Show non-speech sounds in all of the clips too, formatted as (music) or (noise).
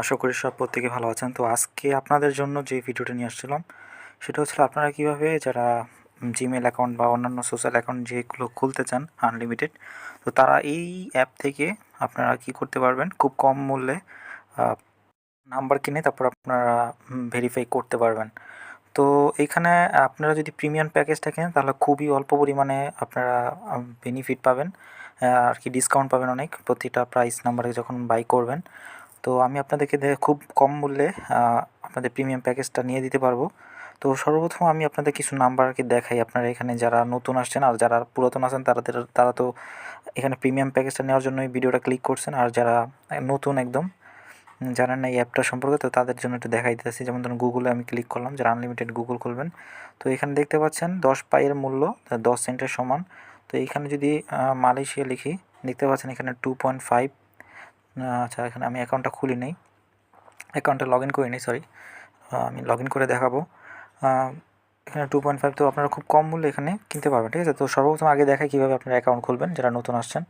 আশা করি সব প্রত্যেকে ভালো আছেন। তো আজকে আপনাদের জন্য যে ভিডিওটা নিয়ে আসছিলাম, সেটা হচ্ছে আপনারা কীভাবে যারা জিমেল অ্যাকাউন্ট বা অন্যান্য সোশ্যাল অ্যাকাউন্ট যেগুলো খুলতে চান আনলিমিটেড তো তারা এই অ্যাপ থেকে আপনারা কি করতে পারবেন? খুব কম মূল্যে নাম্বার কিনে তারপর আপনারা ভেরিফাই করতে পারবেন। তো এইখানে আপনারা যদি প্রিমিয়াম প্যাকেজটা কেনেন, তাহলে খুবই অল্প পরিমাণে আপনারা বেনিফিট পাবেন। আর কি ডিসকাউন্ট পাবেন অনেক। প্রতিটা প্রাইস নাম্বারে যখন বাই করবেন তো আমি আপনাদেরকে খুব কম মূল্যে আপনাদের প্রিমিয়াম প্যাকেজটা নিয়ে দিতে পারব। তো সর্বপ্রথম আমি আপনাদের কিছু নাম্বার আর কি দেখাই। আপনারা এখানে যারা নতুন আসছেন আর যারা পুরাতন আছেন, তারা তারা তো এখানে প্রিমিয়াম প্যাকেজটা নেওয়ার জন্য এই ভিডিওটা ক্লিক করছেন। আর যারা নতুন একদম জানেন না এই অ্যাপটা সম্পর্কে, তো তাদের জন্য একটু দেখাই দিতেছি। যেমন ধরুন গুগলে আমি ক্লিক করলাম, যারা আনলিমিটেড গুগল খুলবেন। তো এখানে দেখতে পাচ্ছেন, দশ পাইয়ের মূল্য, দশ সেন্টের সমান। তো এইখানে যদি মালয়েশিয়া লিখি, দেখতে পাচ্ছেন এখানে টু পয়েন্ট ফাইভ আচ্ছা এখানে আমি অ্যাকাউন্টটা খুলি নেই। অ্যাকাউন্টে লগ ইন করি নি সরি আমি লগ ইন করে দেখাবো। এখানে টু পয়েন্ট ফাইভ তো আপনারা খুব কম মূল্যে এখানে কিনতে পারবেন, ঠিক আছে? তো সর্বপ্রথম আগে দেখাই কীভাবে আপনারা অ্যাকাউন্ট খুলবেন, যারা নতুন আসছেন।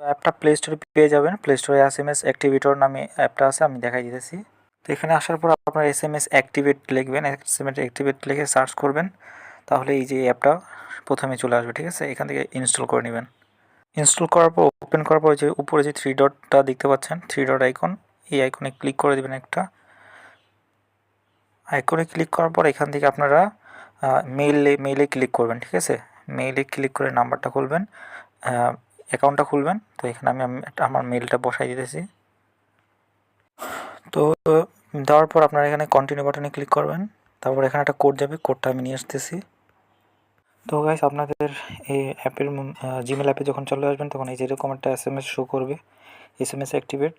অ্যাপটা প্লে স্টোরে পেয়ে যাবেন। প্লে স্টোরে এস এম এস অ্যাক্টিভেটর নামে অ্যাপটা আছে, আমি দেখাই দিতেছি। তো এখানে আসার পর আপনার এস এম এস অ্যাক্টিভেট লিখবেন এস এম এস অ্যাক্টিভেট লিখে সার্চ করবেন। তাহলে এই যে অ্যাপটা প্রথমে চলে আসবে, ঠিক আছে? এখান থেকে ইনস্টল করে নেবেন। ইনস্টল করার পর, ওপেন করার পর যে উপরে যে থ্রি ডটটা দেখতে পাচ্ছেন থ্রি ডট আইকন এই আইকনে ক্লিক করে দেবেন একটা। আইকনে ক্লিক করার পর, এখান থেকে আপনারা মেইলে মেইলে ক্লিক করবেন, ঠিক আছে? মেইলে ক্লিক করে নাম্বারটা খুলবেন অ্যাকাউন্টটা খুলবেন। তো এখানে আমি আমি আমার মেইলটা বসাই দিতেছি। তো, দেওয়ার পর আপনারা এখানে কন্টিনিউ বাটনে ক্লিক করবেন। তারপর এখানে একটা কোড যাবে কোডটা আমি নিয়ে আসতেছি। তো গাইস আপনাদের এই অ্যাপের জিমেল অ্যাপে যখন চলে আসবেন, তখন এই যেরকম একটা এস এম এস শো করবে। এস এম এস অ্যাক্টিভেট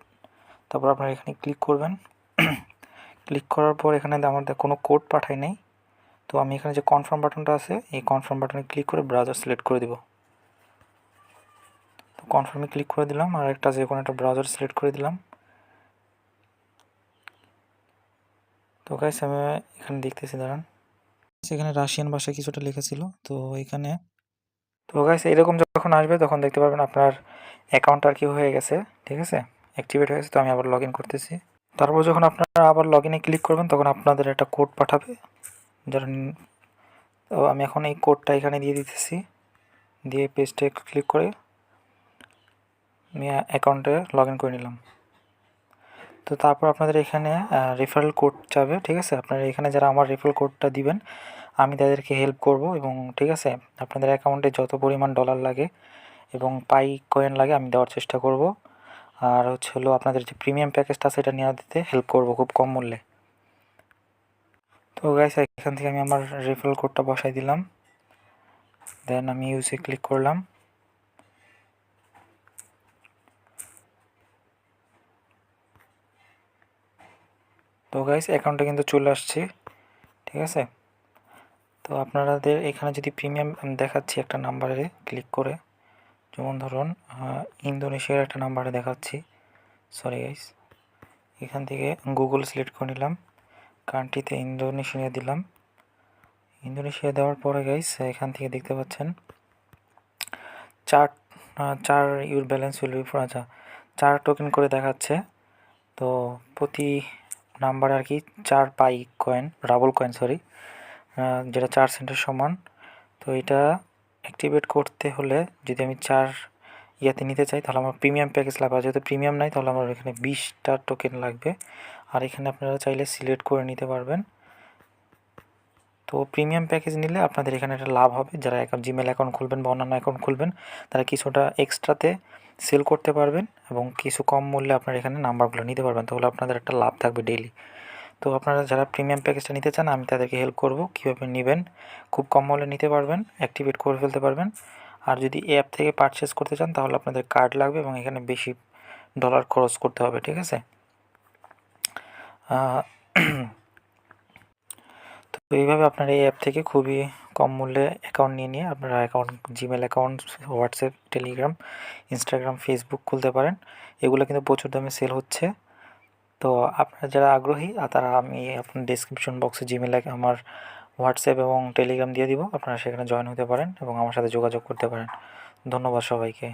তারপর আপনারা এখানে ক্লিক করবেন। (clears throat) ক্লিক করার পর এখানে আমাদের কোনো কোড পাঠায় নেই। তো আমি এখানে যে কনফার্ম বাটনটা আছে, এই কনফার্ম বাটনে ক্লিক করে ব্রাউজার সিলেক্ট করে দিব। তো কনফার্মে ক্লিক করে দিলাম, আর একটা যে কোনো একটা ব্রাউজার সিলেক্ট করে দিলাম। তো গাইস আমি এখানে দেখতেছি, দাঁড়ান। সেখানে রাশিয়ান ভাষায় কিছুটা লেখা ছিল। তো এখানে, তো গাইস এরকম যখন আসবে, তখন দেখতে পারবেন আপনার অ্যাকাউন্ট আর কি হয়ে গেছে, ঠিক আছে? অ্যাক্টিভেট হয়ে গেছে, তো আমি আবার লগ করতেছি। তারপর যখন আপনারা আবার লগ ইনে ক্লিক করবেন, তখন আপনাদের একটা কোড পাঠাবে। যারা তো আমি এখন এই কোডটা এখানে দিয়ে দিতেছি। দিয়ে পেজটে ক্লিক করে আমি অ্যাকাউন্টে লগ করে নিলাম। তো তারপর আপনাদের এখানে রেফারেল কোড যাবে ঠিক আছে? আপনারা এখানে যারা আমার রেফারেল কোডটা দিবেন, আমি তাদেরকে হেল্প করব এবং, ঠিক আছে? আপনাদের অ্যাকাউন্টে যত পরিমাণ ডলার লাগে এবং পাই কয়েন লাগে, আমি দেওয়ার চেষ্টা করব। আর হচ্ছে হলো আপনাদের যে প্রিমিয়াম প্যাকেজটা সেটা নেওয়া দিতে হেল্প করব খুব কম মূল্যে। তো গাইস এখান থেকে আমি আমার রেফারেল কোডটা বসাই দিলাম। দেন আমি ইউজে ক্লিক করলাম। তো গাইস অ্যাকাউন্টে কিন্তু চলে আসছে, ঠিক আছে? তো আপনাদের এখানে যদি প্রিমিয়াম দেখাচ্ছি একটা নাম্বারে ক্লিক করে, যেমন ধরুন ইন্দোনেশিয়ার একটা নাম্বারে দেখাচ্ছি সরি গাইস এখান থেকে গুগল সিলেক্ট করে নিলাম কান্ট্রিতে ইন্দোনেশিয়া দিলাম, ইন্দোনেশিয়া দেওয়ার পরে গাইস এখান থেকে দেখতে পাচ্ছেন, চার চার ইউর ব্যালেন্স উইল বি আচ্ছা চার টোকেন করে দেখাচ্ছে, তো প্রতি নাম্বার আর কি, চার pi coin ruble coin sorry যেটা চার সেন্টের সমান। তো এটা অ্যাক্টিভেট করতে হলে যদি আমি চার ইয়াতে নিতে চাই, তাহলে আমার প্রিমিয়াম প্যাকেজ লাগবে। আর যেহেতু প্রিমিয়াম নাই, তাহলে আমার এখানে বিশটা টোকেন লাগবে। আর এখানে আপনারা চাইলে সিলেক্ট করে নিতে পারবেন। তো প্রিমিয়াম প্যাকেজ নিলে আপনাদের এখানে একটা লাভ হবে। যারা অ্যাকাউন্ট জিমেল অ্যাকাউন্ট খুলবেন বা অন্যান্য অ্যাকাউন্ট খুলবেন, তারা কিছুটা এক্সট্রাতে সেল করতে পারবেন এবং কিছু কম মূল্যে আপনার এখানে নাম্বারগুলো নিতে পারবেন। তাহলে আপনাদের একটা লাভ থাকবে ডেইলি তো আপনারা যারা প্রিমিয়াম প্যাকেজটা নিতে চান, আমি তাদেরকে হেল্প করব। কীভাবে নেবেন? খুব কম মূল্যে নিতে পারবেন অ্যাক্টিভেট করে ফেলতে পারবেন। আর যদি অ্যাপ থেকে পারচেস করতে চান, তাহলে আপনাদের কার্ড লাগবে এবং এখানে বেশি ডলার খরচ করতে হবে, ঠিক আছে? (clears throat) তো এইভাবে আপনারা এই অ্যাপ থেকে খুবই কম মূল্যে অ্যাকাউন্ট নিয়ে নিয়ে আপনারা account Gmail account WhatsApp Telegram Instagram Facebook খুলতে পারেন। এগুলো কিন্তু প্রচুর দামে সেল হচ্ছে। তো আপনারা যারা আগ্রহী তারা আমি আপনার ডিসক্রিপশন বক্সে জিমেল আমার হোয়াটসঅ্যাপ এবং টেলিগ্রাম দিয়ে দিব। আপনারা সেখানে জয়েন হতে পারেন এবং আমার সাথে যোগাযোগ করতে পারেন। ধন্যবাদ সবাইকে।